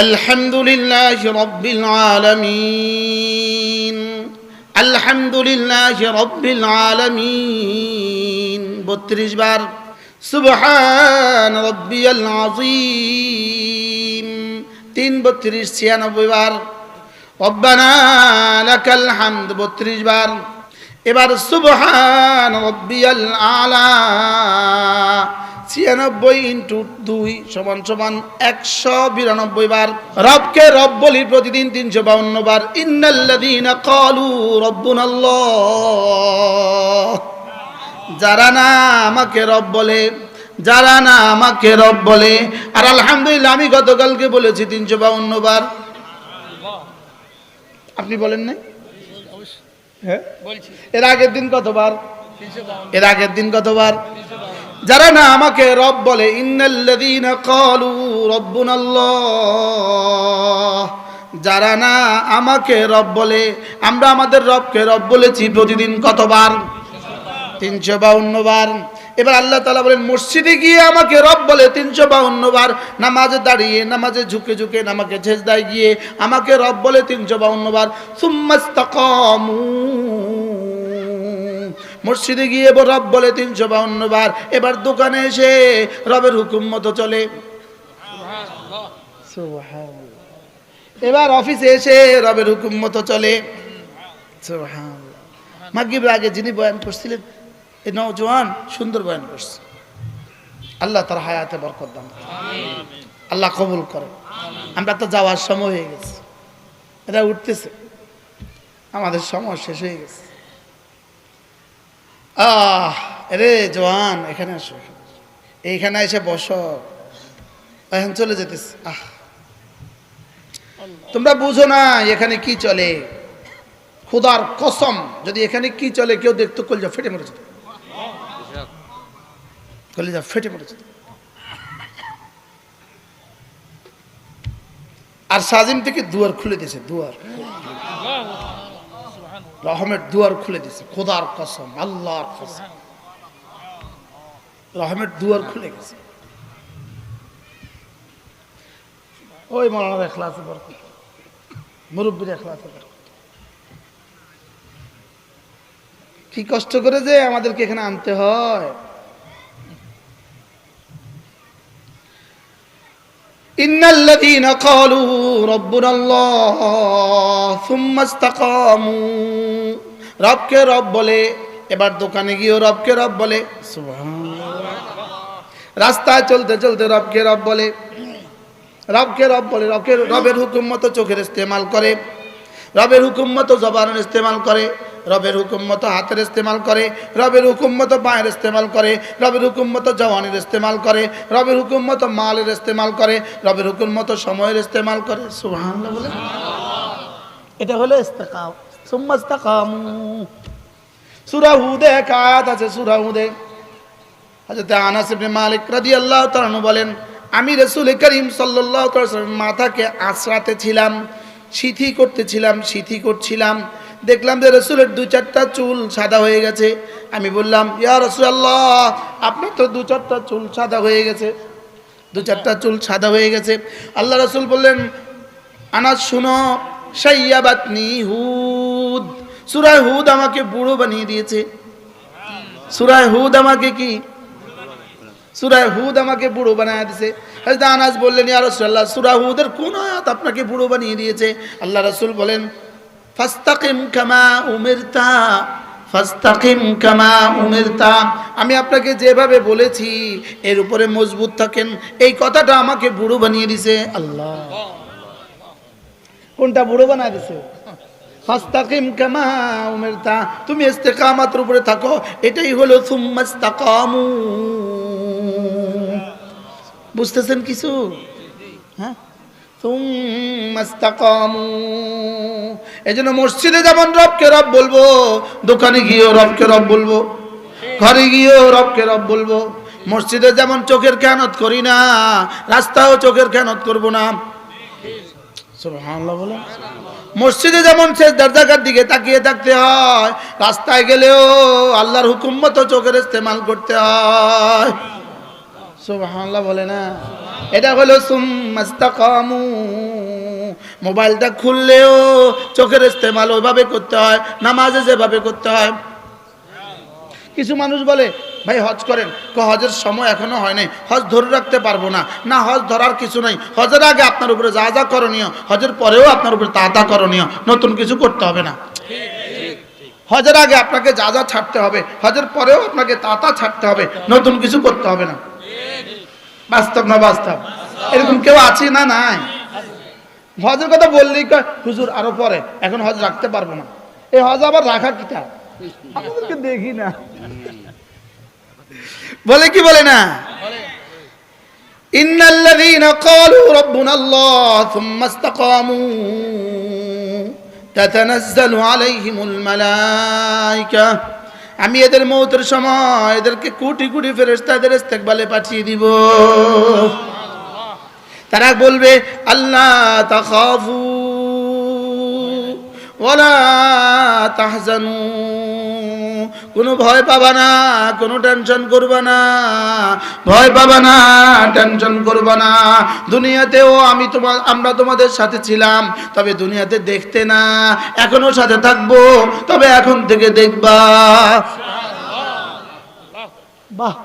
الحمد لله رب العالمين الحمد لله رب العالمين বত্রিশ বার সুবহান রব্বিয়াল আজিম তিন বত্রিশ ছিয়ানব্বই বার রব্বানা লাকাল হামদ বত্রিশ বার এবার সুবহান রব্বিয়াল আলা ছিয়ানব্বই ইন্টু দুই সমান সমান একশো বিরানব্বই বার। রবকে রব বলি প্রতিদিন তিনশো বাউন্ন বার। ইন্নাল্লাযীনা ক্বালু রব্বুনাল্লাহ। যারা না আমাকে রব বলে যারা না আমাকে রব বলে আর আলহামদুলিল্লাহ আমি গতকালকে বলেছি তিনশো বাউন্ন বার। আপনি বলেন নাই? হ্যাঁ? এর আগের দিন কতবার? এর আগের দিন কতবার? যারা না আমাকে রব বলে যারা না আমাকে রব বলে, আমরা আমাদের রবকে রব বলেছি প্রতিদিন কতবার? তিনশো বাউন্ন বার। এবার আল্লাহ তালা বলেন, মসজিদে গিয়ে আমাকে রব বলে তিনশো বাউন্ন বার, নামাজে দাঁড়িয়ে, নামাজে ঝুঁকে ঝুঁকে নামাকে ঝেজদায় গিয়ে আমাকে রব বলে তিনশো বাউন্ন বার। সুম্মাস্তাকামু মসজিদে গিয়ে রব বলে তিনশো বাউন্ন বার এবার দোকানে এসে রবের হুকুম মতো চলে। এবার অফিসে এসে রবের হুকুম মতো চলে। মাগিব আগে যিনি বয়ান করছিলেন এই নওজোয়ান সুন্দর বয়ান করছে। আল্লাহ তার হায়াতে বরকত দান আল্লাহ কবুল করে আমরা তো যাওয়ার সময় হয়ে গেছে। এটা উঠতেছে। আমাদের সময় শেষ হয়ে গেছে। আহ রে জওয়ান এখানে আসো এইখানে এসে বসো। এখন চলে যেতেছে। আহ। তোমরা বুঝো না এখানে কি চলে। খুদার কসম যদি এখানে কি চলে কেউ দেখতো কলিজা ফেটে মরে যেত কলিজা ফেটে মরে যেত আর সাজিম থেকে দুয়ার খুলে দিয়েছে দুয়ার। রহমের দুয়ার খুলে দিছে। খোদার কসম, আল্লাহর কসম। রহমের দুয়ার খুলে গেছে। ওই মৌলানা এখলাস বরকত। মুরব্বীর এখলাস কি কষ্ট করে যে আমাদেরকে এখানে আনতে হয়। ইন্নাল্লাযীনা ক্বালু রাব্বুনাল্লাহ সুম্মা ইসতাকামু। রবকে রব বলে, এবার দোকানে গিয়েও রবকে রব বলে। রাস্তায় চলতে চলতে রবকে রব বলে। রবকে রব বলে, রবকে রবের হুকুম মতো চোখের ইস্তেমাল করে। রবের হুকুম মতো জবানের ইস্তেমাল করে। রবের হুকুম মতো হাতের ইস্তেমাল করে, রবের হুকুম মতো পায়ের ইস্তেমাল করে, রবের হুকুম মতো জওয়ানের ইস্তেমাল করে, রবের হুকুম মতো মালের ইস্তেমাল করে, রবের হুকুম মতো সময়ের ইস্তেমাল করে। সুবহানাল্লাহ বলে এটা হলো ইস্তেকাম। সুম্মা ইস্তাকামু। সূরা হুদে এক আছে, সূরা হুদে। হযরত আনাস ইবনে মালিক রাদিয়াল্লাহু তাআলা বলেন, আমি রাসূল করিম সাল্লাল্লাহু তাআলা মাথাকে আশ্রাতে ছিলাম, সিথি করতেছিলাম সিথি করছিলাম দেখলাম যে রসুলের দু চারটা চুল সাদা হয়ে গেছে। আমি বললাম, ইয়া রসুল্লাহ আপনার তো দু চারটা চুল সাদা হয়ে গেছে। দু চারটা চুল সাদা হয়ে গেছে। আল্লাহ রসুল বললেন আনাজ শুনো সাইয়াবাতনি হুদ। সুরায় হুদ আমাকে বুড়ো বানিয়ে দিয়েছে। সুরায় হুদ আমাকে কি? সুরায় হুদ আমাকে বুড়ো বানিয়ে দিয়েছে আনাস বললেন, ইয়া রাসূলুল্লাহ সূরা হুদের কোন আয়াত আপনাকে বুড়ো বানিয়ে দিয়েছে? আল্লাহ রসুল বলেন ফাস্তাকিম কামা উমিরতা, ফাস্তাকিম কামা উমিরতা। আমি আপনাকে যেভাবে বলেছি, এর উপরে মজবুত থাকেন। এই কথাটা আমাকে বুড়ো বানিয়ে দিছে আল্লাহ। কোনটা বুড়ো বানিয়ে দিছে? ফাস্তাকিম কামা উমিরতা। তুমি ইস্তেকামাতের উপরে থাকো, এটাই হলো সুম্মাস্তাকামু বুঝতেছেন কিছু? হ্যাঁ? এই জন্য মসজিদে যেমন রবকে রব বলব, দোকানে গিয়েও রবকে রব বলব, ঘরে গিয়েও রবকে রব বলব। মসজিদে যেমন চোখের খেয়ানত করি না, রাস্তাও চোখের খেয়ানত করব না। মসজিদে যেমন শেষ দরজাকার দিকে তাকিয়ে থাকতে হয়, রাস্তায় গেলেও আল্লাহর হুকুম মতো চোখের ইস্তেমাল করতে হয়। সুবহানাল্লাহ বলে না? এটা হলো সুম্মাস্তাকামু। মোবাইলটা খুললেও চোখের ইস্তেমাল ওইভাবে করতে হয়, নামাজে যেভাবে করতে হয়। কিছু মানুষ বলে, ভাই, হজ করেন। ক হজের সময় এখনও হয় নাই। হজ ধরে রাখতে পারব না। না, হজ ধরার কিছু নাই। হজের আগে আপনার উপরে যা যা করণীয়, হজের পরেও আপনার উপরে তা তা করণীয়। নতুন কিছু করতে হবে না। হজের আগে আপনাকে যা যা ছাড়তে হবে, হজের পরেও আপনাকে তা তা ছাড়তে হবে। নতুন কিছু করতে হবে না। বাস্তব না বাস্তব? এরকম কেউ আছে না নাই? হজের কথা বললেই হুজুর, আরও পরে। এখন হজ রাখতে পারব না। এই হজ আবার রাখা কিটা? আমাদেরকে দেখি না। বলে কি বলে না? ইন্নাল্লাযীনা ক্বালু রাব্বুনা আল্লাহ সুম্মা ইসতাকামু তাতানাজ্জালু আলাইহিমুল মালায়েকা আমি এদের মৌতের সময় এদেরকে কুটি কুটি ফেরেশতা এদের ইস্তেকবালে পাঠিয়ে দিব। তারা বলবে আল্লাহ তাখাফু ওয়ালা তাহজানু। কোনো ভয় পাবা না, কোনো টেনশন করবা না, ভয় পাবা না টেনশন করবা না। দুনিয়াতেও আমি তোমার আমরা তোমাদের সাথে ছিলাম, তবে দুনিয়াতে দেখতে না, এখনও সাথে থাকব, তবে এখন থেকে দেখবা। বাহ।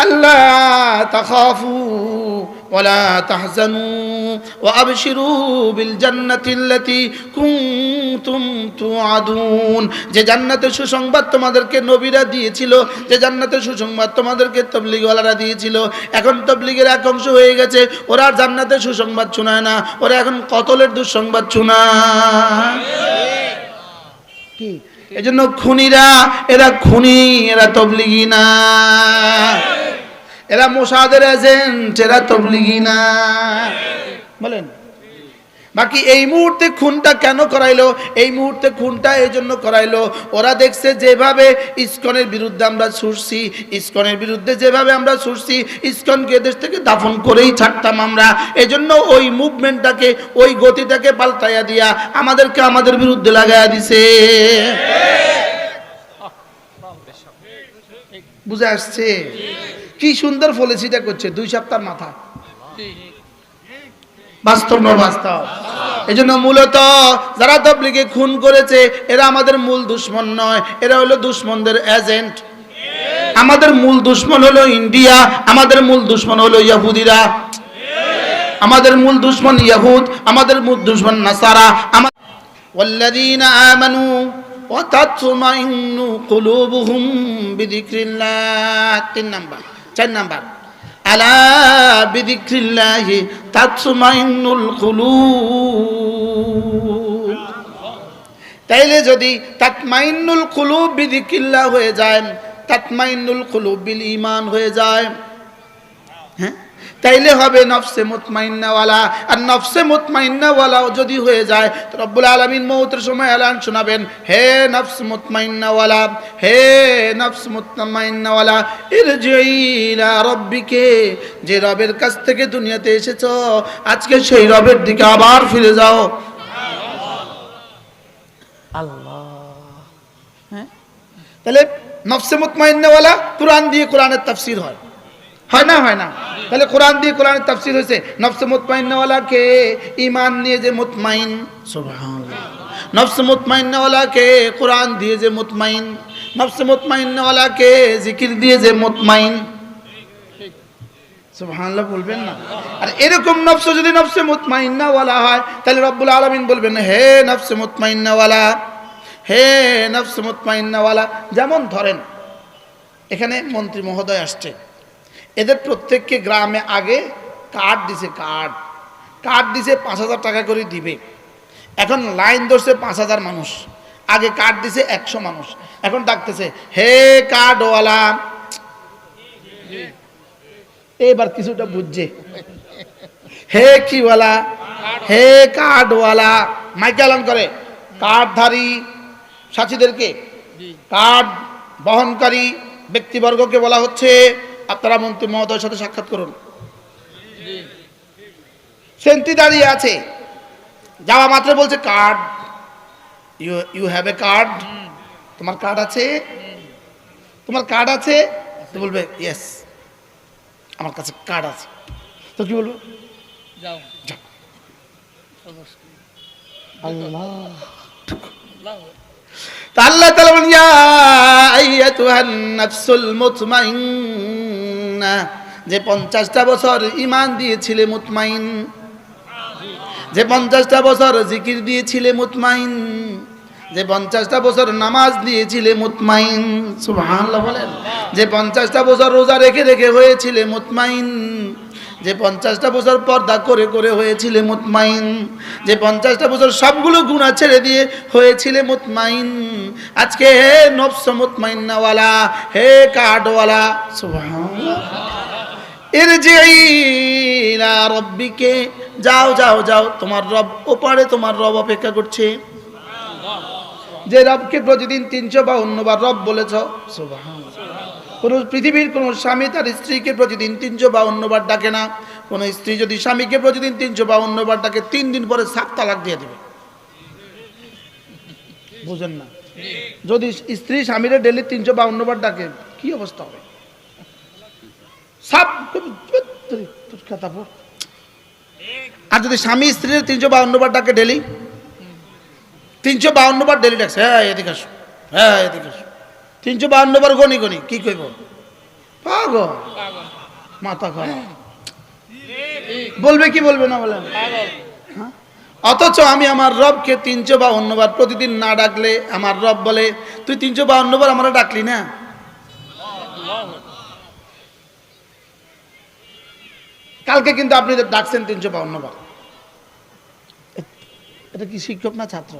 ألا تخافوا ولا تحزنوا وأبشروا بالجنة التي كنتم توعدون যে জান্নাতের সুসংবাদ তোমাদেরকে নবীরা দিয়েছিল যে জান্নাতের সুসংবাদ তোমাদেরকে তবলিগওয়ালারা দিয়েছিল এখন তবলিগের এক অংশ হয়ে গেছে ওরা আর জান্নাতের সুসংবাদ শোনায় না ওরা এখন কতলের দুঃসংবাদ শোনায় কি এজন্য খুনিরা এরা খুনি এরা তবলিগি না এরা মোসাদের এজেন্ট এরা তবলিগি না। বলেন। বাকি এই মুহূর্তে খুনটা কেন করাইলো? এই মুহূর্তে খুনটা এই জন্য করাইলো। ওরা দেখছে যেভাবে ইস্কনের বিরুদ্ধে আমরা ছুটছি, ইস্কনের বিরুদ্ধে যেভাবে আমরা ছুটছি, ইসকনকে দেশ থেকে দাফন করেই ছাড়তাম আমরা। এজন্য ওই মুভমেন্টটাকে, ওই গতিটাকে পাল্টাইয়া দিয়া আমাদেরকে আমাদের বিরুদ্ধে লাগাইয়া দিছে। বুঝে আসছে? কি সুন্দর পলিসিটা করছে দুই সপ্তাহ মাথা বাস্তব না বাস্তব এই জন্য মূলত যারা তবলিগে খুন করেছে এরা আমাদের মূল দুশ্মন নয় এরা হলো দুশ্মনদের এজেন্ট আমাদের মূল দুশ্মন হলো ইন্ডিয়া আমাদের মূল দুশ্মন হলো ইয়াহুদিরা আমাদের মূল দুশ্মন ইয়াহুদ আমাদের মূল দুশ্মন নাসারা আমার والذين آمنوا وتطمئن قلوبهم بذكر الله তিন নাম্বার চার নাম্বার। আলা তাইলে যদি তাতমাইন্নুল কুলুব বিযিকরিল্লাহ হয়ে যায় তাতমাইনুল কুলুব বিল ইমান হয়ে যায়। হ্যাঁ? তাইলে হবে নফসে মুতমাইন্নাওয়ালা আর নফসে মুতমাইন্নাওয়ালা যদি হয়ে যায়, তো রব্বুল আলমিন মৌতের সময় এলান শোনাবেন, হে নফস মুতমাইন্নাওয়ালা হে নফস মুতমাইন্নাওয়ালা ইরজিলা রব্বিকে, যে রবের কাছ থেকে দুনিয়াতে এসেছ, আজকে সেই রবের দিকে আবার ফিরে যাও। আল্লাহ। হ্যাঁ? তাহলে নফসে মুতমাইন্নাওয়ালা কোরআন দিয়ে কোরআনের তাফসির হয়। হয় না হয় না। তাহলে কোরআন দিয়ে কোরআনের তাফসির হয়েছে। নফসে মুতমাইন্নাওয়ালাকে ইমান নিয়ে যে মুতমাইন। নফসে মুতমাইন্নাওয়ালাকে কোরআন দিয়ে যে মুতমাইন। নফসে মুতমাইন্নাওয়ালাকে জিকির দিয়ে যে মুতমাইন। সুবহানাল্লাহ বলবেন না। আর এরকম নফস যদি নফসে মুতমাইন্নাওয়ালা হয় তাহলে রব্বুল আলামিন বলবেন হে নফসে মুতমাইন্নাওয়ালা হে নফসে মুতমাইন্নাওয়ালা। যেমন ধরেন এখানে মন্ত্রী মহোদয় আসছে। এদের প্রত্যেককে গ্রামে আগে কার্ড দিছে কার্ড। কার্ড দিছে পাঁচ হাজার টাকা করে দিবে। এখন লাইন ধরছে পাঁচ হাজার মানুষ। আগে কার্ড দিছে একশো মানুষ। এখন ডাকতেছে হে কার্ডওয়ালা। এবার কিছুটা বুঝছে। হে কিওয়ালা? হে কার্ডওয়ালা। মাইকালন করে। কার্ডধারী সাথীদেরকে। কার্ড বহনকারী ব্যক্তিবর্গকে বলা হচ্ছে আপনারা মন্ত্রী মহোদয়ের সাথে সাক্ষাৎ করুন। সেন্টি দাঁড়িয়ে আছে। যাওয়া মাত্র বলছে card you you have a card? তোমার কার্ড আছে? তোমার কার্ড আছে? তো বলবে ইয়েস আমার কাছে কার্ড আছে। তো কি বলব? যাও। আল্লাহ। আল্লাহ তাআলা মুতমাইন্না যে পঞ্চাশটা বছর ইমান দিয়েছিলে মুতমাইন। যে পঞ্চাশটা বছর জিকির দিয়েছিলে মুতমাইন। যে পঞ্চাশটা বছর নামাজ দিয়েছিলে মুতমাইন। সুবহানাল্লাহ বলেন। যে পঞ্চাশটা বছর রোজা রেখে রেখে হয়েছিলে মুতমাইন। যে পঞ্চাশটা বছর পর্দা করে করে হয়েছিলে মুতমাইন, যে পঞ্চাশটা বছর সবগুলো গুণা ছেড়ে দিয়ে হয়েছিলে মুতমাইন। আজকে হে নফস মুতমাইন্নাওয়ালা হে কাঠওয়ালা রব্বিকে, যাও যাও যাও, তোমার রব ওপারে তোমার রব অপেক্ষা করছে। যে রবকে প্রতিদিন তিনশো বা অন্যবার রব বলেছ কোন পৃথিবীর কোনো স্বামী তার স্ত্রীকে প্রতিদিন তিনশো বা অন্যবার ডাকে না। কোনো স্ত্রী যদি স্বামীকে প্রতিদিন তিনশো বা অন্যবার ডাকে, তিন দিন পরে সাত তালাক দিয়ে দেবে। বুঝেন না? যদি স্ত্রী স্বামীরে ডেলি তিনশো বা অন্যবার ডাকে, কি অবস্থা হবে। আর যদি স্বামী স্ত্রীর তিনশো বাউন্ন বার ডাকে ডেলি, তিনশো বাউন্ন বার ডেলি ডাকছে হ্যাঁ এদিকে আসো হ্যাঁ এদিকে আসো। তিনশো বাউন্ন বার গনি গনি কি কইব? পাগ পাগল। মাথা খারাপ। বলবে কি বলবে না বলেন? হ্যাঁ? অথচ আমি আমার রবকে তিনশো বা অন্যবার প্রতিদিন না ডাকলে আমার রব বলে তুই তিনশো বা অন্যবার আমরা ডাকলি না? কালকে কিন্তু আপনি ডাকছেন তিনশো বা অন্যবার এটা কি শিক্ষক না ছাত্র?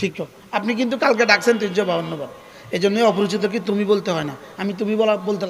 শিক্ষক। আপনি কিন্তু কালকে ডাকছেন তিনশো বা অন্যবার এই জন্যই অপরিচিতকে তুমি বলতে হয় না। আমি তুমি বলা বলতে